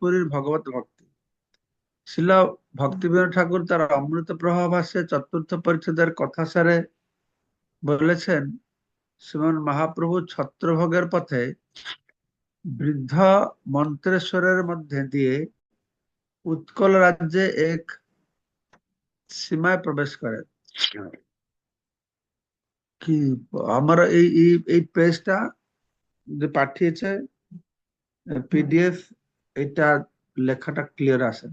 পুরীর ভগবত ভক্তি। শিল ভক্তিবিনোদ ঠাকুর তার অমৃত প্রভাব ভাষে চতুর্থ পরিচ্ছেদের কথা সারে বলেছেন শ্রীমন মহাপ্রভু ছত্রভোগের পথে বৃদ্ধ মন্ত্রেশ্বরের মধ্যে দিয়ে উৎকল রাজ্যে এক সীমায় প্রবেশ করে। কি আমার এই এই পেজটা যে পাঠিয়েছে পিডিএফ এটা লেখাটা ক্লিয়ার আসে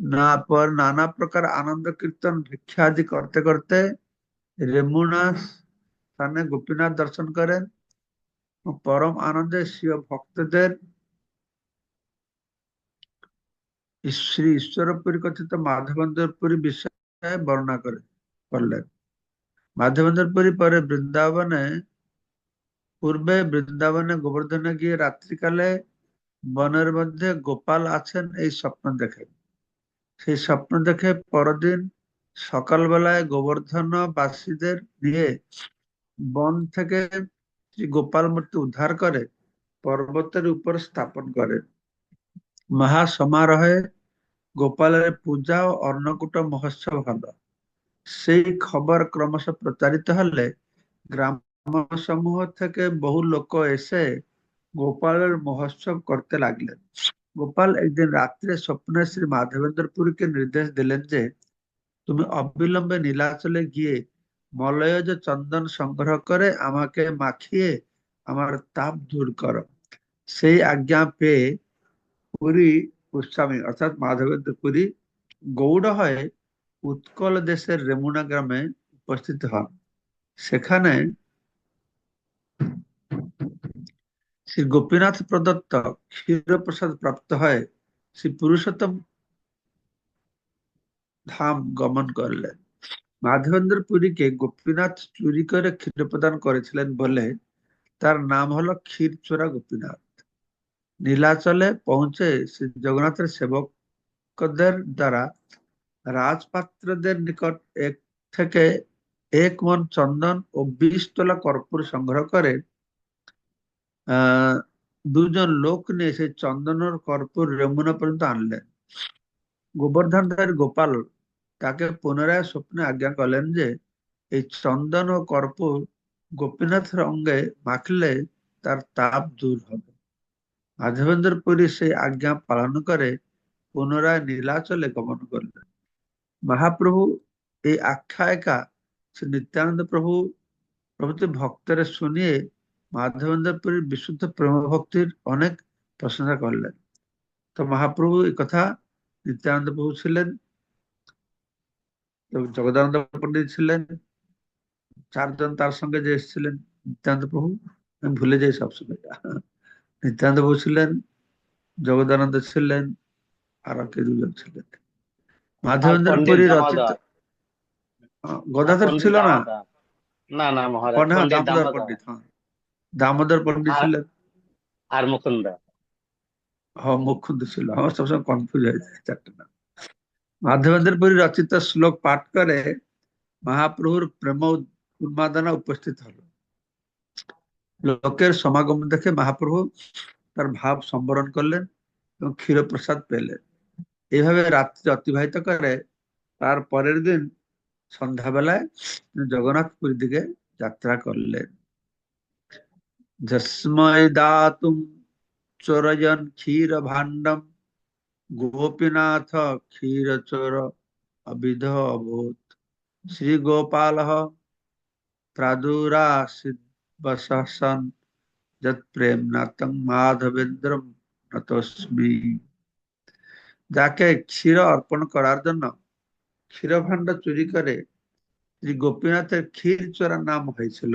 না। পর নানা প্রকার আনন্দ কীর্তন ভিক্ষা আদি করতে করতে রেমুনা স্থানে গোপীনাথ দর্শন করেন। পরম আনন্দে শিব ভক্তদের শ্রী ঈশ্বরপুরী কথিত মাধবেন্দ্রপুরী বিষয়ে বর্ণনা করে, করলেন। মাধবেন্দ্রপুরী পরে বৃন্দাবনে, পূর্বে বৃন্দাবনে গোবর্ধনে গিয়ে রাত্রিকালে বনের মধ্যে গোপাল আছেন এই স্বপ্ন দেখেন সেই স্বপ্ন দেখে পরদিন সকালবেলায় গোবর্ধন বাসীদের নিয়ে বন থেকে গোপাল মূর্তি উদ্ধার করে পর্বতের উপর স্থাপন করে। মহা সমারোহে গোপালের পূজা ও অন্নকূট মহোৎসব হলো। সেই খবর ক্রমশ প্রচারিত হলে গ্রাম সমূহ থেকে বহু লোক এসে গোপালের মহোৎসব করতে লাগলেন। গোপাল একদিন রাত্রে স্বপ্নে শ্রী মাধবেন্দ্র নির্দেশ দিলেন যে, তুমি অবিলম্বে নীলাচলে গিয়ে মলয়জ চন্দন সংগ্রহ করে আমাকে মাখিয়ে আমার তাপ দূর করো। সেই আজ্ঞা পেয়ে পুরী গোস্বামী অর্থাৎ মাধবেন্দ্র পুরী গৌড় হয়ে উৎকল দেশের রেমুনা গ্রামে উপস্থিত হন। সেখানে শ্রী গোপীনাথ প্রদত্ত ক্ষীরপ্রসাদ প্রাপ্ত হয়, শ্রী পুরুষোত্তম ধাম গমন করলেন। মাধবেন্দ্র পুরীকে গোপীনাথ চুরি করে ক্ষীর প্রদান করেছিলেন বলে তার নাম হলো ক্ষীরচোরা গোপীনাথ। নীলাচলে পৌঁছে শ্রী জগন্নাথের সেবকদের দ্বারা রাজপাত্রদের নিকট এক থেকে এক মন চন্দন ও বিশ তোলা কর্পূর সংগ্রহ করে দুজন লোক নিয়ে সেই চন্দনের কর্পূর রেমুনা পর্যন্ত আনলেন। গোবর্ধনধারী গোপাল তাকে পুনরায় স্বপ্নে আজ্ঞা করলেন যে, এই চন্দন ও কর্পূর গোপীনাথের অঙ্গে মাখলে তার তাপ দূর হবে। মাধবেন্দ্র পুরী সেই আজ্ঞা পালন করে পুনরায় নীলাচলে গমন করলেন। মহাপ্রভু এই আখ্যায়িকা শ্রী নিত্যানন্দ প্রভু প্রভৃতি ভক্তরা শুনিয়ে মাধবেন্দ্র পুরীর বিশুদ্ধ প্রেম ভক্তির অনেক প্রশংসা করলেন। তো মহাপ্রভু এই কথা নিত্যানন্দ প্রভু ছিলেন জগদানন্দ পন্ডিত ছিলেন চারজন তার সঙ্গে যে এসেছিলেন নিত্যানন্দ প্রভু আমি ভুলে যাই সবসময় নিত্যানন্দ প্রভু ছিলেন জগদানন্দ ছিলেন আর কে দুজন ছিলেন। মাধবেন্দ্র পুরী রচিত গদাধর ছিল না? না না মহারাজ পন্ডিত হ্যাঁ। দামোদর পন্ডিত ছিলেন। আর মুকুন্দ। হ্যাঁ মুকুন্দ ছিল। আমার সবসময় কনফিউজ হয়ে যায় চারটে নাম। মাধবেন্দ্র পুরী রচিত শ্লোক পাঠ করে মহাপ্রভুর প্রেম উন্মাদনা উপস্থিত হলো। লোকের সমাগম দেখে মহাপ্রভু তার ভাব সম্বরণ করলেন এবং ক্ষীরপ্রসাদ পেলেন। এইভাবে রাত্রি অতিবাহিত করে তার পরের দিন সন্ধ্যাবেলায় জগন্নাথপুরীর দিকে যাত্রা করলেন। যস্ময় দাতুম চোরজন ক্ষীর ভাণ্ডম গোপীনাথ ক্ষীর চোর অবিধ অভূত শ্রী গোপাল প্রাদুরাসন যত প্রেম নাতং মাধবেন্দ্রম নতস্মি যাকে ক্ষীর অর্পণ করার জন্য ক্ষীরভাণ্ড চুরি করে শ্রী গোপীনাথের ক্ষীর চোরা নাম হয়েছিল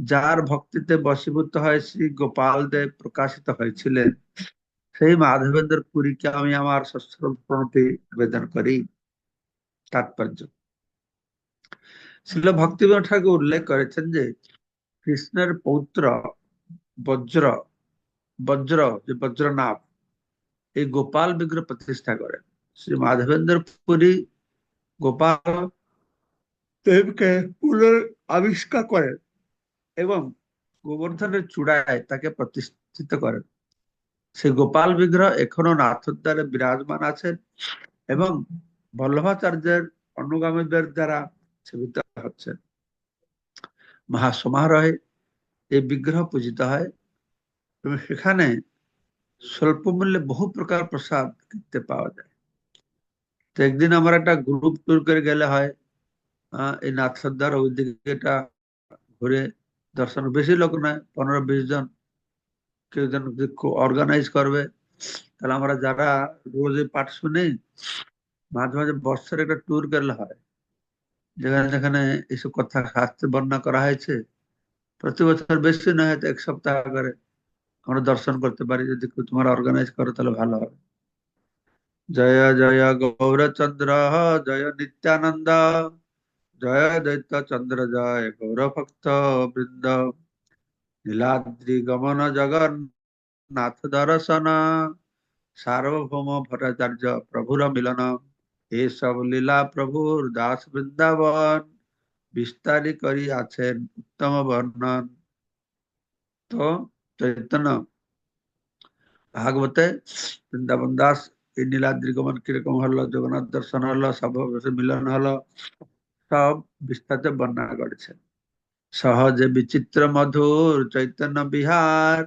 যার ভক্তিতে বশীভূত হয় শ্রী গোপাল দেব প্রকাশিত হয়েছিলেন। সেই মাধবেন্দ্র পুরীকে আমি আমার প্রণতি নিবেদন করি। তাৎপর্য। শিল ভক্তিবিনোদ ঠাকুর উল্লেখ করেছেন যে, কৃষ্ণের পৌত্র বজ্র বজ্র, যে বজ্রনাভ, এই গোপাল বিগ্রহ প্রতিষ্ঠা করেন। শ্রী মাধবেন্দ্র পুরী গোপাল দেবকে পুনর আবিষ্কার করেন। এবং গোবর্ধনের চূড়ায় তাকে প্রতিষ্ঠিত করেন। সে গোপাল বিগ্রহ এখনও নাথদ্বারে বিরাজমান আছেন এবং বল্লভাচার্যের অনুগামীদের দ্বারা সেবিত হচ্ছেন। মহাসমারোহে এই বিগ্রহ পূজিত হয় এবং সেখানে স্বল্প মূল্যে বহু প্রকার প্রসাদ কিনতে পাওয়া যায়। তো একদিন আমার একটা গ্রুপ ট্যুর করে গেলে হয় এই নাথদ্বার ওই দিকেটা ঘুরে দর্শন বেশি লোক নয়, পনেরো বিশ জন। কেউ যেন অর্গানাইজ করবে। তাহলে আমরা যারা রোজ এই পাঠ শুনি, মাঝে মাঝে বর্ষের একটা ট্যুর করলে হয়। যেখানে যেখানে এইসব কথা শাস্ত্রে বর্ণনা করা হয়েছে। প্রতি বছর বেশি না হয়তো এক সপ্তাহ করে আমরা দর্শন করতে পারি। যদি তোমার অর্গানাইজ করো, তাহলে ভালো হবে। জয় জয় গৌরচন্দ্র, জয় নিত্যানন্দ। জয় দৈত্য চন্দ্র জয় গৌর ভক্ত বৃন্দ নীলাদ্রি গমন জগন্নাথ দর্শন সার্বভৌম ভট্টাচার্য প্রভুর মিলন এসব লীলা প্রভুর দাস বৃন্দাবন বিস্তারি করি আছেন উত্তম বর্ণন তো চৈতন্য ভাগবতে বৃন্দাবন দাস এই নীলাদ্রি গমন কীরকম হলো জগন্নাথ দর্শন হলো সব মিলন হলো সব বিস্তারিত বর্ণনা করেছেন সহজে বিচিত্র মধুর চৈতন্য বিহার,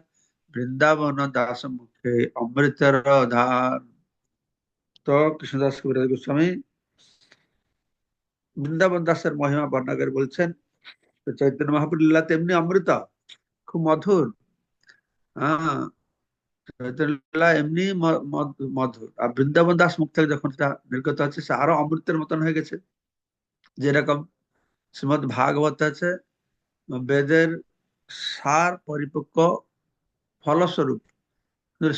বৃন্দাবন দাস মুখে অমৃতর ধার। তো কৃষ্ণদাস কবিরাজ গোস্বামী, বৃন্দাবন দাসের মহিমা বর্ণনা করে বলছেন, চৈতন্য মহাপুর লীলা তেমনি অমৃত, খুব মধুর। হ্যাঁ এমনি মধু- মধুর। আর বৃন্দাবন দাস মুখ থেকে যখন সেটা নির্গত হচ্ছে, সে আরও অমৃতের মতন হয়ে গেছে। যেরকম শ্রীমদ ভাগবত আছে, বেদের সার পরিপক্ক ফলস্বরূপ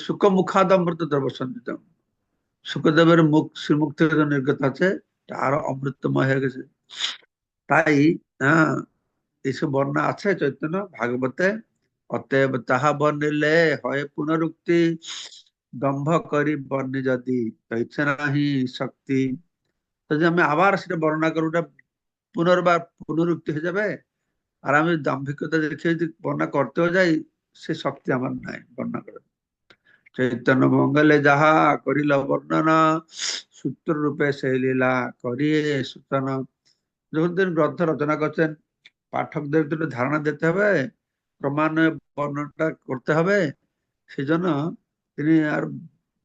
সুখ মুখাদ অমৃত দ্রব সঞ্চিত সুখদেবের মুখ শ্রীমুখ থেকে নির্গত আছে আরও অমৃতময় হয়ে গেছে। তাই হ্যাঁ এইসব বর্ণনা আছে চৈতন্য ভাগবতে, অতএব তাহা বর্ণিলে হয় পুনরুক্তি, দম্ভ করি বর্ণি যদি নাহি শক্তি। যদি আমি আবার সেটা বর্ণনা করব, ওটা পুনর্বার পুনরুক্তি হয়ে যাবে। আর আমি দাম্ভিকতা দেখে যদি বর্ণনা করতেও যাই, সে শক্তি আমার নাই বর্ণনা করে চৈতন্য মঙ্গলে যাহা করিল বর্ণনা, সূত্র রূপে সেই লীলা করিয়ে সূচনা। যখন তিনি গ্রন্থ রচনা করছেন, পাঠকদের একটু ধারণা দিতে হবে, ক্রমান্বয়ে বর্ণনাটা করতে হবে। সেজন্য তিনি আর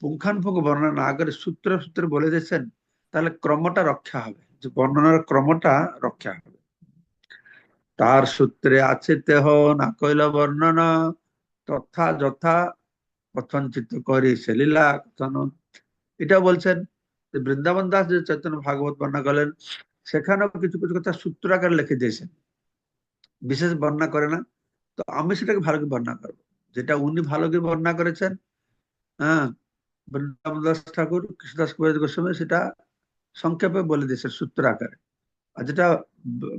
পুঙ্খানুপুঙ্খ বর্ণনা না করে সূত্র সূত্রে বলে দিয়েছেন তাহলে ক্রমটা রক্ষা হবে, যে বর্ণনার ক্রমটা রক্ষা হবে। তার সূত্রে আছে তেহ, না কইল বর্ণনা, তথা যথা, কথঞ্চিত করি সেলীলা কথন। এটা বলছেন বৃন্দাবন দাস যে চৈতন্য ভাগবত বর্ণনা করলেন, সেখানেও কিছু কিছু কথা সূত্র আকারে লিখে দিয়েছেন। বিশেষ বর্ণনা করে না, তো আমি সেটাকে ভালো করে বর্ণনা করব। যেটা উনি ভালো করে বর্ণনা করেছেন হ্যাঁ বৃন্দাবন দাস ঠাকুর, কৃষ্ণদাস গোস্বামী, সেটা সংক্ষেপে বলে দিয়েছেন সূত্র আকারে। আর যেটা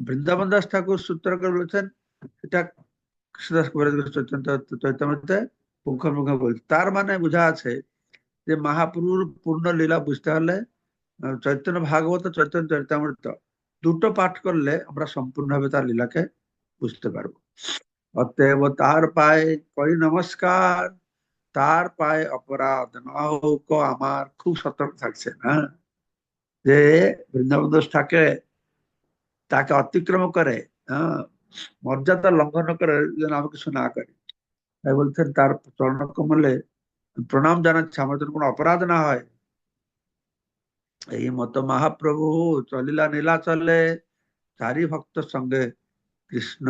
বৃন্দাবন দাস ঠাকুর সূত্র আকারে বলেছেন সেটা কৃষ্ণদাস চৈতন্যতে পুঙ্খানুপুঙ্খ বলছে। তার মানে বোঝা আছে যে মহাপুরুর পূর্ণ লীলা বুঝতে হলে চৈতন্য ভাগবত, চৈতন্য চরিতামৃত দুটো পাঠ করলে আমরা সম্পূর্ণভাবে তার লীলাকে বুঝতে পারব। অতএব তার পায়ে করি নমস্কার, তার পায়ে অপরাধ না আমার খুব সতর্ক থাকছে না যে বৃন্দাবন দোষ থাকে তাকে অতিক্রম করে মর্যাদা লঙ্ঘন করে যেন আমি কিছু না করি। তাই বলছেন, তার চরণ কমলে প্রণাম জানাচ্ছে, আমার জন্য কোনো অপরাধ না হয়। এই মতো মহাপ্রভু চলিলা নীলা চলে, চারি ভক্ত সঙ্গে কৃষ্ণ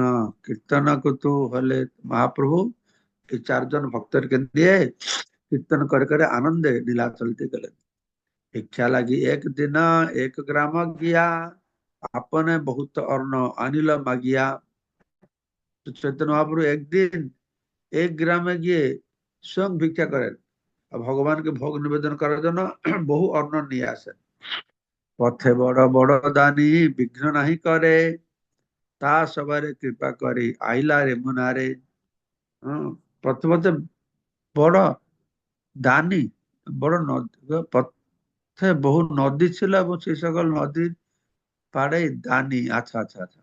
কীর্তন কুতু হলে মহাপ্রভু। এই চারজন ভক্তকে দিয়ে কীর্তন করে করে আনন্দে নীলা চলতে গেলেন। ইচ্ছা লাগি এক দিন এক গ্রাম গিয়া আপনে বহুত অর্ণ আনিল মাগিয়া তো চৈতন্য মহাপ্রভু একদিন এক গ্রামে গিয়ে স্বয়ং ভিক্ষা করেন ভগবানকে ভোগ নিবেদন করার জন্য বহু অন্ন নিয়ে আসেন পথে বড় বড় দানি বিঘ্ন নাহি করে তা সবারে কৃপা করে আইলা রে মুনারে প্রথমত বড় দানি বড় নদী বহু নদী ছিল এবং সেই সকল নদীর পাড়ে দানি আচ্ছা আচ্ছা আচ্ছা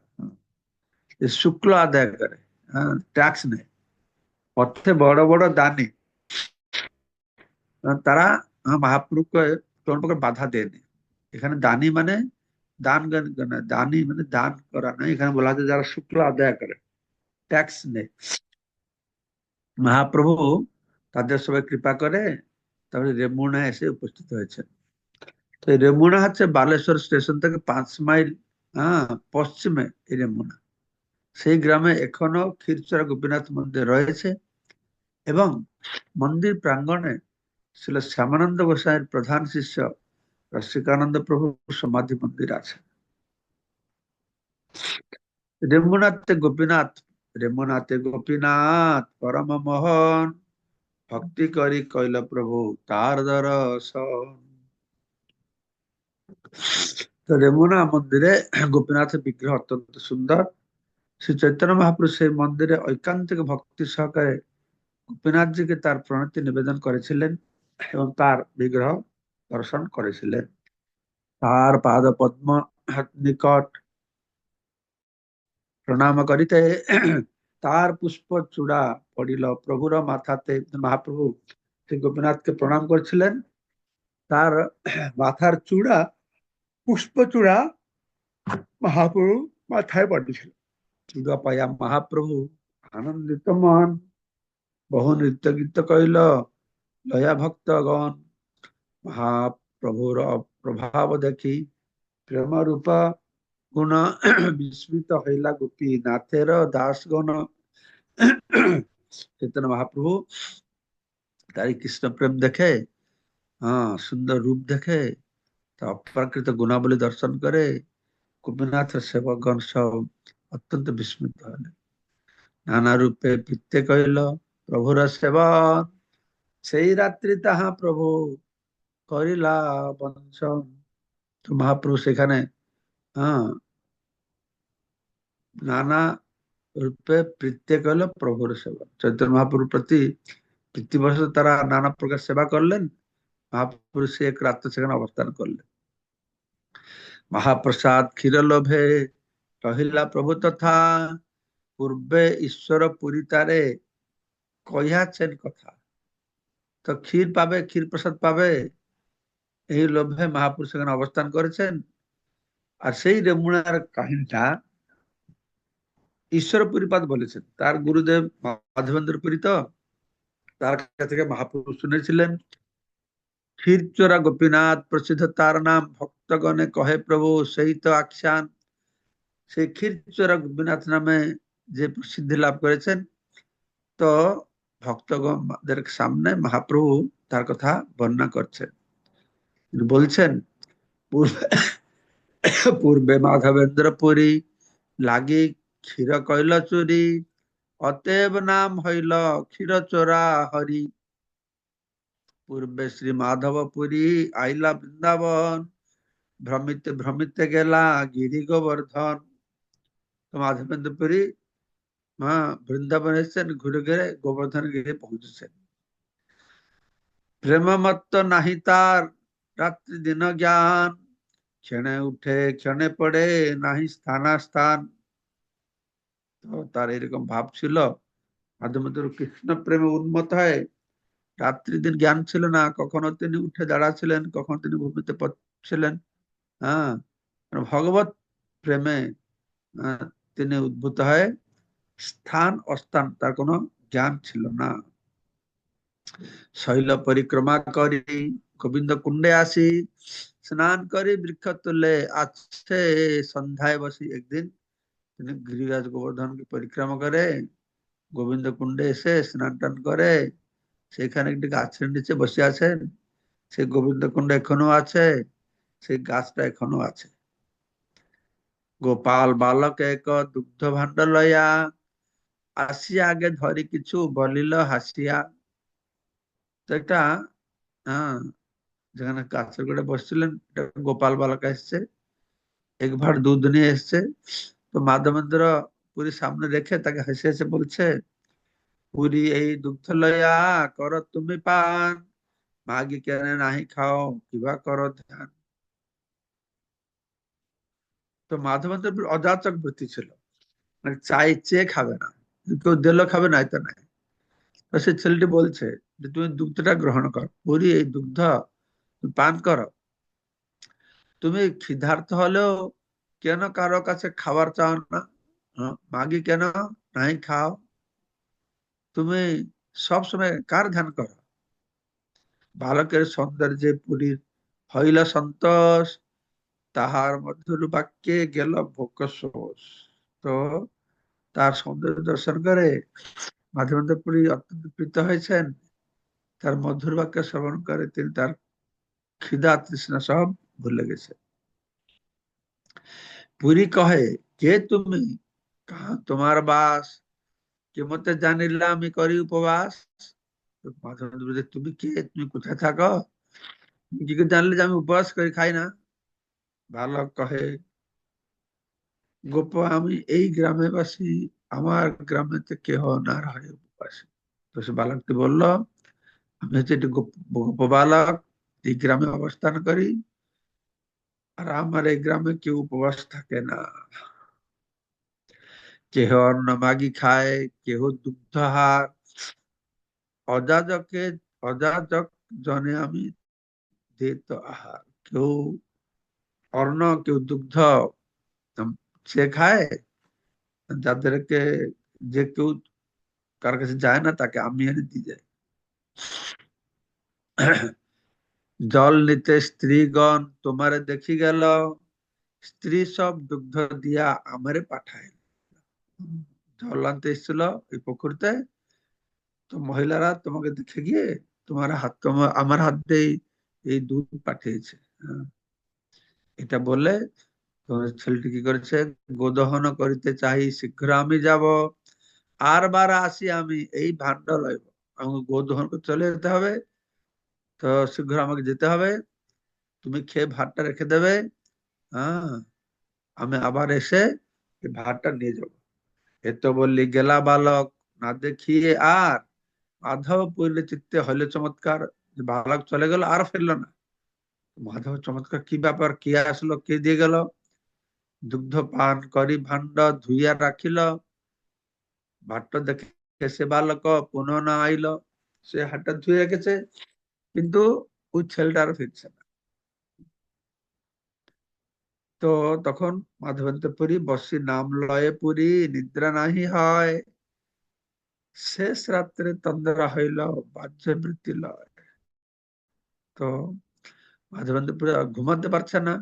শুক্ল আদায় করে হ্যাঁ ট্যাক্স নেয়। পথে বড় বড় দানি। তারা মহাপ্রভুকে কোন প্রকার বাধা দেয়নি এখানে দানি মানে দান দানি মানে দান করা নয়। এখানে বলা হচ্ছে যারা শুক্ল আদায় করে ট্যাক্স নেই মহাপ্রভু তাদের সবাই কৃপা করে তারপরে রেমুনা এসে উপস্থিত হয়েছে তো এই রেমুনা হচ্ছে বালেশ্বর স্টেশন থেকে পাঁচ মাইল হ্যাঁ পশ্চিমে এই রেমুনা। সেই গ্রামে এখনও ক্ষীরচরা গোপীনাথ মন্দির রয়েছে এবং মন্দির প্রাঙ্গণে ছিল শ্যামানন্দ গোসাইয়ের প্রধান শিষ্য রসিকানন্দ প্রভু সমাধি মন্দির আছে। রেমুনাথে গোপীনাথ রেমুনাথে গোপীনাথ পরম মোহন ভক্তি করি কইল প্রভু, তার দর্শন। তো রেমুনা মন্দিরে গোপীনাথের বিগ্রহ অত্যন্ত সুন্দর শ্রী চৈতন্য মহাপ্রভু সেই মন্দিরে ঐকান্তিক ভক্তি সহকারে গোপীনাথজিকে তার প্রণতি নিবেদন করেছিলেন এবং তার বিগ্রহ দর্শন করেছিলেন। তার পাদ পদ্ম নিকট প্রণাম করিতে তার পুষ্প চূড়া পড়িল। প্রভুর মাথাতে মহাপ্রভু শ্রী গোপীনাথকে প্রণাম করেছিলেন। তার মাথার চূড়া পুষ্প চূড়া মহাপ্রভু মাথায় পড়েছিল চূড়া পাইয়া মহাপ্রভু আনন্দিত মন, বহু নৃত্য গীত কইল লয়া ভক্তগণ, মহাপ্রভুর প্রভাব দেখি প্রেম রূপ গুণ বিস্মিত হইলা গোপী নাথের দাসগণ। চৈতন্য মহাপ্রভু তার কৃষ্ণ প্রেম দেখে হ্যাঁ সুন্দর রূপ দেখে অপ্রাকৃত গুণাবলী দর্শন করে গোপীনাথ সেবকগণ সব অত্যন্ত বিস্মিত হলেন। নানা রূপে পিত্তে কহিল, প্রভুর সেবন সেই রাত্রি তাহা প্রভু করিলা বঞ্চন। তো মহাপ্রভু সেখানে হ্যাঁ নানা রূপে প্রীত্যে কহিল, প্রভুর সেবা। চৈতন্য মহাপ্রভুর প্রতি প্রীতিবশত তারা নানা প্রকার সেবা করলেন। মহাপ্রভু সে এক রাত্রে সেখানে অবস্থান করলেন। মহাপ্রসাদ ক্ষীর লোভে প্রভু তথা পূর্বে ঈশ্বর পুরী তারে কহিয়াছেন কথা। তো ক্ষীর পাবে, ক্ষীর প্রসাদ পাবে, এই লোভে মহাপুরুষ সেখানে অবস্থান করেছেন। আর সেই রেমুনার কাহিনীটা ঈশ্বর পুরীপাদ বলেছেন। তার গুরুদেব মাধবেন্দ্র পুরী তো তার কাছ থেকে মহাপুরুষ শুনেছিলেন। ক্ষীরচোরা গোপীনাথ প্রসিদ্ধ তার নাম, ভক্তগণে কহে প্রভু, সেই তো আখ্যান। সেই ক্ষীরচোরা গোপীনাথ নামে যে প্রসিদ্ধি লাভ করেছেন, তো ভক্তগণদের সামনে মহাপ্রভু তার কথা বর্ণনা করছেন। বলছেন, পূর্বে পূর্বে মাধবেন্দ্র পুরী লাগি ক্ষীর কইল চুরি অতএব নাম হইল ক্ষীর চোরা হরি। পূর্বে শ্রী মাধবপুরী আইলা বৃন্দাবন, ভ্রমিতে ভ্রমিতে গেলা গিরি গোবর্ধন। তো মাধবেন্দ্র মা বৃন্দাবন এসেছেন, ঘুরে ঘুরে গোবর্ধন গিয়ে পৌঁছেছেন। প্রেমমত্ত নাহি তার রাত্রি দিন জ্ঞান, ক্ষণে উঠে ক্ষণে পড়ে নাহি স্থানা স্থান তো তার এরকম ভাব ছিল। মাঝে মধ্যে কৃষ্ণ প্রেমে উন্মত হয় রাত্রি দিন জ্ঞান ছিল না, কখনো তিনি উঠে দাঁড়াছিলেন, কখনো তিনি ভূমিতে পড়ছিলেন। হ্যাঁ ভগবত প্রেমে তিনি উদ্ভূত হয় স্থান অস্থান, তার কোনো জ্ঞান ছিল না। শৈল পরিক্রমা করি, গোবিন্দ কুণ্ডে আসি, স্নান করে, বৃক্ষ তুলে আছে সন্ধ্যায় বসি। একদিন তিনি গিরিরাজ গোবর্ধনকে পরিক্রমা করে গোবিন্দ কুণ্ডে এসে স্নান টান করে সেখানে একটি গাছের নিচে বসে আছেন সেই গোবিন্দ কুণ্ড এখনও আছে, সেই গাছটা এখনও আছে। গোপাল বালক এক দুগ্ধ ভাণ্ড লয়া আসিয়া আগে ধরি কিছু বলিল, হাসিয়া। তো একটা হ্যাঁ যেখানে গাছের গোড়ে বসছিলেন গোপাল বালক এসছে। এক দুধ নিয়ে এসছে। তো মাধবেন্দ্র পুরী সামনে রেখে তাকে হেসে হেসে বলছে পুরী এই দুগ্ধ লয়া কর তুমি পান। মাগি কেন নাহি খাও কিবা কর ধ্যান। তো মাধবেন্দ্র অযাচক বৃত্তি ছিল। মানে চাই চেয়ে খাবে না। কেউ দিল খাবে না এটা নাই। তো সে ছেলেটি বলছে যে তুমি দুগ্ধটা গ্রহণ করো। পুরি এই দুগ্ধ পান করো। তুমি ক্ষিধার্ত হলেও কেন কারও কাছে খাবার চাও না? হ্যাঁ, মাগি কেন নাই খাও? তুমি সব সময় কার ধ্যান করো? বালকের সৌন্দর্যে পুরীর হইল সন্তোষ, তাহার মধুর বাক্যে গেল ভোগ তো তার সৌন্দর্য দর্শন করে মাধবেন্দ্র পুরী অত্যন্ত প্রীত হয়েছেন। তার মধুর বাক্য শ্রবণ করে তিনি তার খিদা তৃষ্ণা সব ভুলে গেছে পুরী কহে, কে তুমি? তোমার বাস? কেমতে জানিলা আমি করি উপবাস। তুমি কে? তুমি কোথায় থাকো? কি করে জানলে যে আমি উপবাস করি? খাই না। বালক কহে, গোপ, আমি এই গ্রামে বাসি আমার গ্রামেতে কেহ না রহে উপবাসী। তো সে বালকটি বলল, আমি হচ্ছে একটি গোপ বালক, এই গ্রামে অবস্থান করি। আর আমার এই গ্রামে কেউ উপবাস থাকে না। কেহ অন্ন মাগি খায়, কেহ দুগ্ধহার অযাজকে, অযাজক জনে আমি দিত আহার। কেউ অন্ন কেউ দুগ্ধ সে খায়। যাদেরকে যে কেউ কার কাছে যায় না, তাকে আমি এনে দিয়ে যাই। জল নিতে স্ত্রীগণ, তোমারে দেখি গেল। স্ত্রী সব দুগ্ধ দিয়া আমারে পাঠায়। জল আনতে এসেছিল এই পুকুরতে। তো মহিলারা তোমাকে দেখে গিয়ে তোমার হাত আমার হাত দিয়ে এই দুধ পাঠিয়েছে। হ্যাঁ। এটা বলে তোমার ছেলেটি কি করেছে? গোদহন করিতে চাই শীঘ্র আমি যাব, আর বার আসি আমি, এই ভাণ্ড লইব আমাকে গোদহন করে চলে যেতে হবে। তো শীঘ্র আমাকে যেতে হবে। তুমি খেয়ে ভাতটা রেখে দেবে। হ্যাঁ। আমি আবার এসে ভাতটা নিয়ে যাব। এত বললি গেলা বালক, না দেখিয়ে আর। মাধব পড়লে চিত্তে হইলে চমৎকার। বালক চলে গেল, আর ফিরলো না। মাধব চমৎকার, কি ব্যাপার? কে আসলো? কে দিয়ে গেল? দুগ্ধ পান করি ভাণ্ড ধুইয়া রাখিল। ভাট্ট দেখে সে বালক পুনঃ না আইল। সে হাটটা ধুয়ে রেখেছে কিন্তু ওই ছেলেটা আর ফিরছে না। তো তখন মাধবেন্দ্র পুরী বসি নাম লয়ে পুরী, নিদ্রা নাহি হয়। শেষ রাত্রে তন্দ্রা হইল, বাহ্য বৃত্তি লয়। তো মাধবেন্দ্র পুরী ঘুমাতে পারছে না।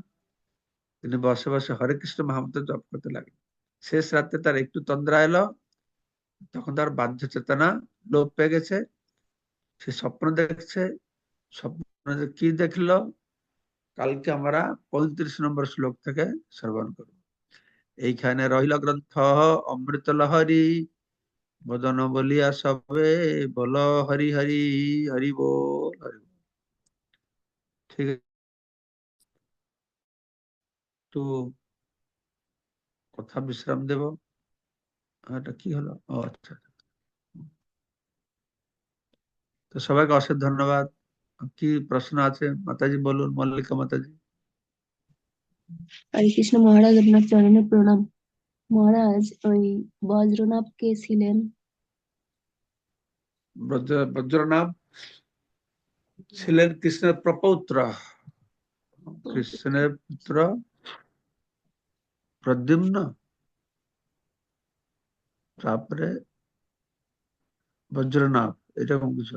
তিনি বসে বসে হরে কৃষ্ণ মহামন্ত্র জপ করতে লাগলেন। শেষ রাত্রে তার একটু তন্দ্রা এলো। তখন তার বাহ্য চেতনা লোপ পেয়ে গেছে। সে স্বপ্ন দেখছে। স্বপ্ন কি দেখল? কালকে আমরা পঁয়ত্রিশ নম্বর শ্লোক থেকে শ্রবণ করব এইখানে রহিল গ্রন্থ অমৃত লহরি বদন বলিয়া সবে বল হরি হরি হরি বল হরি বল। ঠিক আছে একটু কথা বিশ্রাম দেব এটা কি হলো ও আচ্ছা তো সবাইকে অশেষ ধন্যবাদ কি প্রশ্ন আছে? মাতাজি বলুন মল্লিকা মাতাজি। হরে কৃষ্ণ মহারাজ আপনার চরণে প্রণাম। মহারাজ ওই বজ্রনাভ কে ছিলেন? বজ্রনাভ ছিলেন কৃষ্ণের প্রপৌত্র। কৃষ্ণের পুত্র প্রদ্যুম্ন। তারপরে বজ্রনাভ এরকম কিছু।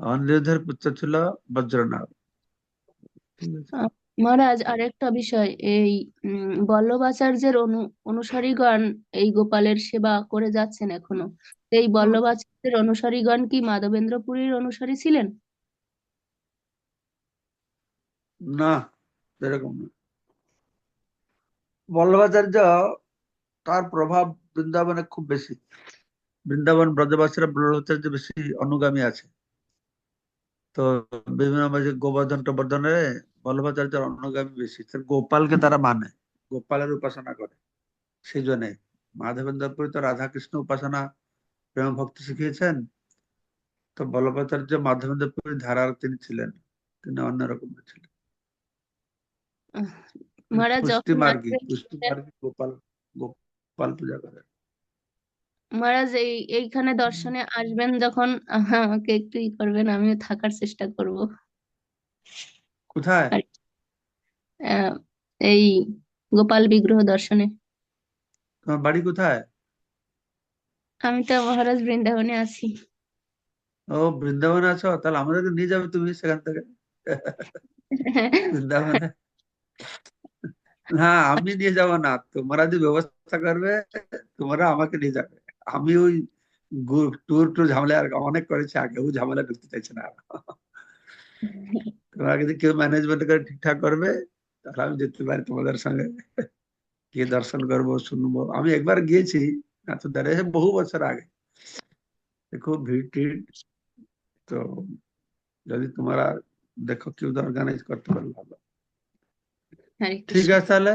অনিরুদ্ধের পুত্র ছিল বজ্রনাভ মহারাজ আরেকটা বিষয়। এই বল্লভাচার্যের অনু অনুসারীগণ এই গোপালের সেবা করে যাচ্ছেন এখনও। এই বল্লভাচার্যের অনুসারীগণ কি মাধবেন্দ্র পুরীর অনুসারী ছিলেন? না এরকম না। বল্লভাচার্য তার প্রভাব বৃন্দাবনে খুব বেশি। বৃন্দাবন ব্রজবাসীরা বল্লভাচার্য বেশি অনুগামী আছে। তো বিভিন্ন যে গোবর্ধন টোবর্ধনে বল্লভাচার্যের অনুগামী বেশি গোপালকে তারা মানে গোপালের উপাসনা করে। সেই জন্য মাধবেন্দ্র পুরী তো রাধাকৃষ্ণ উপাসনা প্রেম ভক্তি শিখিয়েছেন। তো বল্লভাচার্য মাধবেন্দ্র পুরী ধারার তিনি ছিলেন তিনি অন্যরকম ছিলেন। গোপাল গোপাল পূজা করে মহারাজ এই এইখানে দর্শনে আসবেন যখন আমাকে একটু ই করবেন আমিও থাকার চেষ্টা করব। কোথায়? এই গোপাল বিগ্রহ দর্শনে। তোমার বাড়ি কোথায়? আমি তো মহারাজ বৃন্দাবনে আছি। ও বৃন্দাবনে আছো? তাহলে আমাদেরকে নিয়ে যাবে তুমি সেখান থেকে। বৃন্দাবনে? হ্যাঁ আমি নিয়ে যাব না। তোমরা যদি ব্যবস্থা করবে তোমরা আমাকে নিয়ে যাবে। আমি ওই ট্যুর ট্যুর ঝামেলা আর অনেক করেছি আগে ওই ঝামেলা ঢুকতে চাইছি না। তোমরা যদি কেউ ম্যানেজমেন্ট করে ঠিকঠাক করবে তাহলে আমি যেতে পারি তোমাদের সঙ্গে গিয়ে দর্শন করব শুনব। আমি একবার গিয়েছি এত দাঁড়িয়ে বহু বছর আগে। খুব ভিড় টিড় তো যদি তোমরা দেখো কেউ অর্গানাইজ করতে পারলে ঠিক আছে তাহলে।